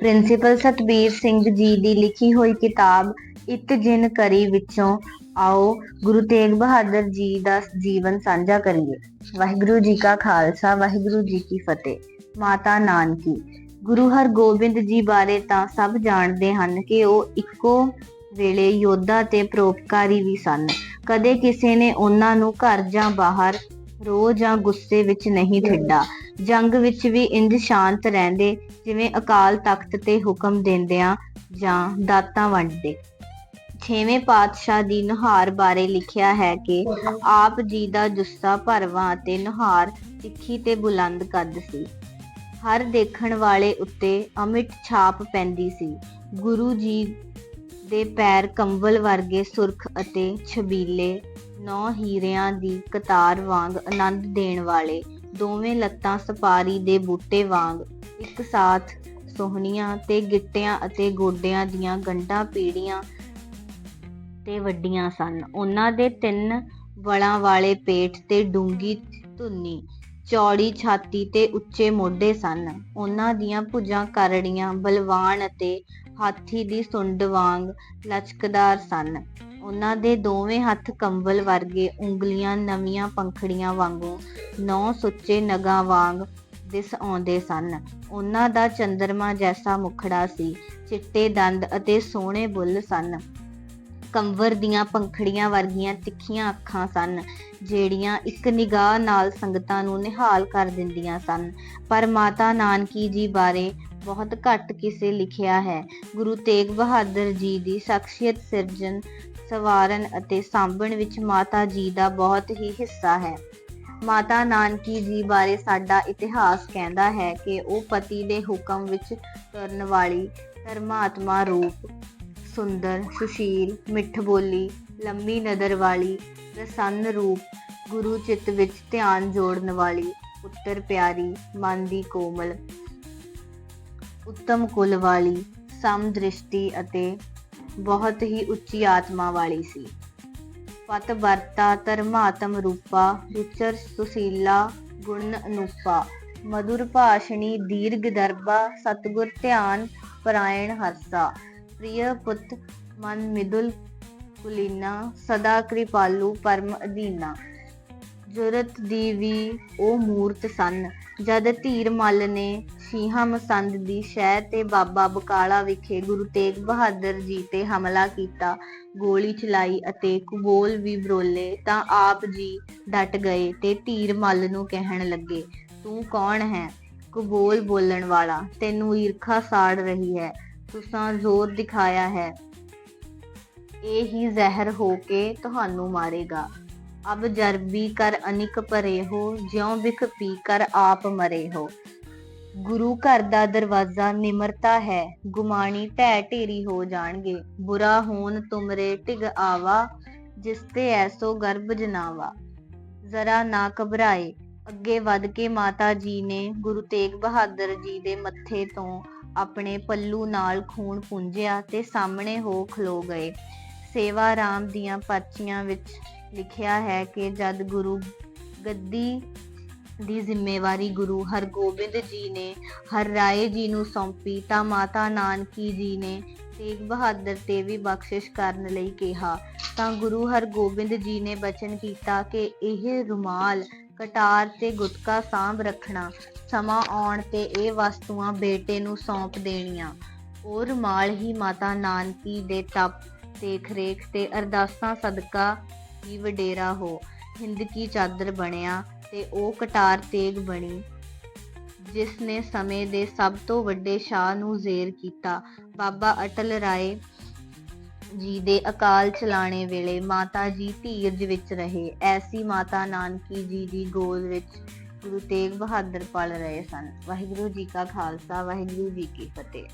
Principal Satbir Singh ji ਦੀ ਲਿਖੀ ਹੋਈ ਕਿਤਾਬ, ਇਤ ਜਿਨ ਕਰੀ ਵਿੱਚੋਂ ਆਓ, ਗੁਰੂ ਤੇਗ ਬਹਾਦਰ ਜੀ ਦਾ ਜੀਵਨ ਸਾਂਝਾ ਕਰੀਏ। ਵਾਹਿਗੁਰੂ ਜੀ ਕਾ ਖਾਲਸਾ, ਵਾਹਿਗੁਰੂ ਜੀ ਕੀ ਫਤਿਹ। ਮਾਤਾ ਨਾਨਕੀ, ਗੁਰੂ ਹਰਗੋਬਿੰਦ ਜੀ ਬਾਰੇ ਤਾਂ ਸਭ ਜਾਣਦੇ ਹਨ ਕਿ ਉਹ ਇੱਕੋ ਵੇਲੇ ਯੋਧਾ ਤੇ ਪਰੋਪਕਾਰੀ ਵੀ ਸਨ। ਕਦੇ ਕਿਸੇ ਨੇ ਉਹਨਾਂ ਨੂੰ ਘਰ ਜਾਂ ਬਾਹਰ ਰੋਹ ਜਾਂ ਗੁੱਸੇ ਵਿੱਚ ਨਹੀਂ ਠੱਡਾ। ਜੰਗ ਵਿੱਚ ਵੀ ਇੰਜ ਸ਼ਾਂਤ ਰਹਿੰਦੇ, ਜਿਵੇਂ ਅਕਾਲ ਤਖਤ ਤੇ ਹੁਕਮ ਦਿੰਦਿਆਂ ਜਾਂ ਦਾਤਾਂ ਵੰਡਦੇ। ਛੇਵੇਂ ਪਾਤਸ਼ਾਹ ਦੀ ਨੁਹਾਰ ਬਾਰੇ ਲਿਖਿਆ ਹੈ ਕਿ ਆਪ ਜੀ ਦਾ ਜੁੱਸਾ ਭਰਵਾਂ ਅਤੇ ਨੁਹਾਰ ਤਿੱਖੀ ਤੇ ਬੁਲੰਦ ਕੱਦ ਸੀ। ਹਰ ਦੇਖਣ ਵਾਲੇ ਉੱਤੇ ਅਮਿਟ ਛਾਪ ਪੈਂਦੀ ਸੀ। ਗੁਰੂ ਜੀ ਦੇ ਪੈਰ ਕੰਵਲ ਵਰਗੇ ਸੁਰਖ ਅਤੇ ਛਬੀਲੇ ਨੌ ਹੀਰਿਆਂ ਦੀ ਕਤਾਰ ਵਾਂਗ ਆਨੰਦ ਦੇਣ ਵਾਲੇ, ਦੋਵੇਂ ਲੱਤਾਂ ਸਪਾਰੀ ਦੇ ਬੂਟੇ ਵਾਂਗ, ਇੱਕ ਸਾਥ ਸੋਹਣੀਆਂ ਤੇ ਗਿੱਟਿਆਂ ਅਤੇ ਗੋਡਿਆਂ ਦੀਆਂ ਗੰਢਾਂ ਪੀੜੀਆਂ ਤੇ ਵੱਡੀਆਂ ਸਨ। ਉਹਨਾਂ ਦੇ ਤਿੰਨ ਵਲਾਂ ਵਾਲੇ ਪੇਟ ਤੇ ਡੂੰਗੀ ਧੁੰਨੀ, ਚੌੜੀ ਛਾਤੀ ਤੇ ਉੱਚੇ ਮੋਢੇ ਸਨ। ਉਹਨਾਂ ਦੀਆਂ ਭੁਜਾਂ ਕਰੜੀਆਂ, ਬਲਵਾਨ ਅਤੇ ਹਾਥੀ ਦੀ ਸੁੰਡ ਵਾਂਗ ਲਚਕਦਾਰ ਸਨ। ਉਹਨਾਂ ਦੇ ਦੋਵੇਂ ਹੱਥ ਕੰਬਲ ਵਰਗੇ ਉਂਗਲੀਆਂ ਨਵੀਆਂ ਪੰਖੜੀਆਂ ਵਾਂਗੂ ਨੌ ਸੁੱਚੇ ਨਗਾਂ ਵਾਂਗ ਦਿਸ ਆਉਂਦੇ ਸਨ। ਉਹਨਾਂ ਦਾ ਚੰਦਰਮਾ ਜੈਸਾ ਮੁਖੜਾ ਸੀ, ਚਿੱਟੇ ਦੰਦ ਅਤੇ ਸੋਹਣੇ ਬੁੱਲ ਸਨ। ਕੰਵਰ ਦੀਆਂ ਪੰਖੜੀਆਂ ਵਰਗੀਆਂ ਤਿੱਖੀਆਂ ਅੱਖਾਂ ਸਨ, ਜਿਹੜੀਆਂ ਇੱਕ ਨਿਗਾਹ ਨਾਲ ਸੰਗਤਾਂ ਨੂੰ ਨਿਹਾਲ ਕਰ ਦਿੰਦੀਆਂ ਸਨ। ਪਰ ਮਾਤਾ ਨਾਨਕੀ ਜੀ ਬਾਰੇ ਬਹੁਤ ਘੱਟ ਕਿਸੇ ਲਿਖਿਆ ਹੈ। ਗੁਰੂ ਤੇਗ ਬਹਾਦਰ ਜੀ ਦੀ ਸ਼ਖਸੀਅਤ ਸਿਰਜਣ ਸਵਾਰਨ ਅਤੇ ਸਾਂਭਣ ਵਿੱਚ ਮਾਤਾ ਜੀ ਦਾ ਬਹੁਤ ਹੀ ਹਿੱਸਾ ਹੈ। ਮਾਤਾ ਨਾਨਕੀ ਜੀ ਬਾਰੇ ਸਾਡਾ ਇਤਿਹਾਸ ਕਹਿੰਦਾ ਹੈ ਕਿ ਉਹ ਪਤੀ ਦੇ ਹੁਕਮ ਵਿੱਚ ਤੁਰਨ ਵਾਲੀ ਧਰਮਾਤਮਾ ਰੂਪ, ਸੁੰਦਰ, ਸੁਸ਼ੀਲ, ਮਿੱਠ ਬੋਲੀ, ਲੰਮੀ ਨਦਰ ਵਾਲੀ, ਪ੍ਰਸੰਨ ਰੂਪ, ਗੁਰੂ ਚਿੱਤ ਵਿੱਚ ਧਿਆਨ ਜੋੜਨ ਵਾਲੀ ਉੱਤਰ ਪਿਆਰੀ, ਮਨ ਦੀ ਕੋਮਲ, ਉੱਤਮ ਕੁਲ ਵਾਲੀ ਸਮ ਦ੍ਰਿਸ਼ਟੀ ਅਤੇ ਬਹੁਤ ਹੀ ਉੱਚੀ ਆਤਮਾ ਵਾਲੀ ਸੀ। ਪਤ ਵਰਤਾ ਧਰਮਾਤਮ ਰੂਪਾ ਵਿਚਰ ਸੁਸ਼ੀਲਾ ਗੁਣ ਅਨੂਪਾ ਮధుਰ ਭਾਸ਼ਣੀ ਦੀਰਘ ਦਰਬਾ, ਸਤਗੁਰ ਧਿਆਨ ਪਰਾਇਣ ਹਰਸਾ, ਪ੍ਰਿਯ ਪੁੱਤ ਮਨ ਮਿਦੁਲ ਕੁਲੀਨਾ, ਸਦਾ ਕਿਰਪਾਲੂ ਪਰਮ ਅਧੀਨਾ। ਜੁਰਤ ਦੀ ਵੀ ਉਹ ਮੂਰਤ ਸਨ। ਜਦ ਧੀਰ ਮੱਲ ਨੇ ਸ਼ੀਹਾ ਮਸੰਦ ਦੀ ਸ਼ਹਿ ਤੇ ਬਾਬਾ ਬਕਾਲਾ ਵਿਖੇ ਗੁਰੂ ਤੇਗ ਬਹਾਦਰ ਜੀ ਤੇ ਹਮਲਾ ਕੀਤਾ, ਗੋਲੀ ਚਲਾਈ ਅਤੇ ਕਬੋਲ ਵੀ ਬਰੋਲੇ ਤਾਂ ਆਪ ਜੀ ਡਟ ਗਏ ਤੇ ਧੀਰ ਮੱਲ ਨੂੰ ਕਹਿਣ ਲੱਗੇ, ਤੂੰ ਕੌਣ ਹੈ? ਕਬੋਲ ਬੋਲਣ ਵਾਲਾ, ਤੈਨੂੰ ਈਰਖਾ ਸਾੜ ਰਹੀ ਹੈ, ਤੁਸਾਂ ਜ਼ੋਰ ਦਿਖਾਇਆ ਹੈ। ਇਹ ਹੀ ਜ਼ਹਿਰ ਹੋ ਕੇ ਤੁਹਾਨੂੰ ਮਾਰੇਗਾ। ਅਬ ਜਰਬੀ ਕਰ ਅਨਿਕ ਭਰੇ ਹੋ ਜਿਉ ਵਿਖ ਪੀ ਕਰ ਆਪ ਮਰੇ ਹੋ ਗੁਰੂ ਘਰ ਦਾ ਦਰਵਾਜ਼ਾ ਨਿਮਰਤਾ ਹੈ ਗੁਮਾਨੀ ਢਹਿ ਢੇਰੀ ਹੋ ਜਾਣਗੇ। ਬੁਰਾ ਹੋਣ ਤੁਮਰੇ ਟਿਗ ਆਵਾ, ਜਿਸ ਤੇ ਐਸੋ ਗਰਭ ਜਨਾਵਾ। ਜ਼ਰਾ ਨਾ ਘਬਰਾਏ, ਅੱਗੇ ਵੱਧ ਕੇ ਮਾਤਾ ਜੀ ਨੇ ਗੁਰੂ ਤੇਗ ਬਹਾਦਰ ਜੀ ਦੇ ਮੱਥੇ ਤੋਂ ਆਪਣੇ ਪੱਲੂ ਨਾਲ ਖੂਨ ਪੁੰਝਿਆ ਤੇ ਸਾਹਮਣੇ ਹੋ ਖਲੋ ਗਏ। ਸੇਵਾ ਰਾਮ ਦੀਆਂ ਪਰਚੀਆਂ ਵਿੱਚ ਲਿਖਿਆ ਹੈ ਕਿ ਜਦ ਗੁਰੂ ਗੱਦੀ ਦੀ ਜ਼ਿੰਮੇਵਾਰੀ ਗੁਰੂ ਹਰਗੋਬਿੰਦ ਜੀ ਨੇ ਹਰ ਰਾਏ ਜੀ ਨੂੰ ਸੌਂਪੀ ਤਾਂ ਮਾਤਾ ਨਾਨਕੀ ਜੀ ਨੇ ਤੇਗ ਬਹਾਦਰ ਤੇ ਵੀ ਬਖਸ਼ਿਸ਼ ਕਰਨ ਲਈ ਕਿਹਾ। ਤਾਂ ਗੁਰੂ ਹਰਗੋਬਿੰਦ ਜੀ ਨੇ ਬਚਨ ਕੀਤਾ ਕਿ ਇਹ ਰੁਮਾਲ ਕਟਾਰ ਤੇ ਗੁਟਕਾ ਸਾਂਭ ਰੱਖਣਾ, ਸਮਾਂ ਆਉਣ ਤੇ ਇਹ ਵਸਤੂਆਂ ਬੇਟੇ ਨੂੰ ਸੌਂਪ ਦੇਣੀਆਂ। ਉਹ ਰੁਮਾਲ ਹੀ ਮਾਤਾ ਨਾਨਕੀ ਦੇ ਤਪ ਦੇਖ ਰੇਖ ਤੇ ਅਰਦਾਸਾਂ, ਸਦਕਾ ਹੀ ਵਡੇਰਾ ਹੋ, ਹਿੰਦ ਕੀ ਚਾਦਰ ਬਣਿਆ ਤੇ ਉਹ ਕਟਾਰ ਤੇਗ ਬਣੀ, ਜਿਸ ਨੇ ਸਮੇਂ ਦੇ ਸਭ ਤੋਂ ਵੱਡੇ ਸ਼ਾਹ ਨੂੰ ਜ਼ੇਰ ਕੀਤਾ। ਬਾਬਾ ਅਟਲ ਰਾਏ ਜੀ ਦੇ ਅਕਾਲ ਚਲਾਣੇ ਵੇਲੇ ਮਾਤਾ ਜੀ ਧੀਰਜ ਵਿੱਚ ਰਹੇ। ਐਸੀ ਮਾਤਾ ਨਾਨਕੀ ਜੀ ਦੀ ਗੋਦ ਵਿੱਚ ਗੁਰੂ ਤੇਗ ਬਹਾਦਰ ਪਲ ਰਹੇ ਸਨ। ਵਾਹਿਗੁਰੂ ਜੀ ਕਾ ਖਾਲਸਾ, ਵਾਹਿਗੁਰੂ ਜੀ ਕੀ ਫਤਿਹ।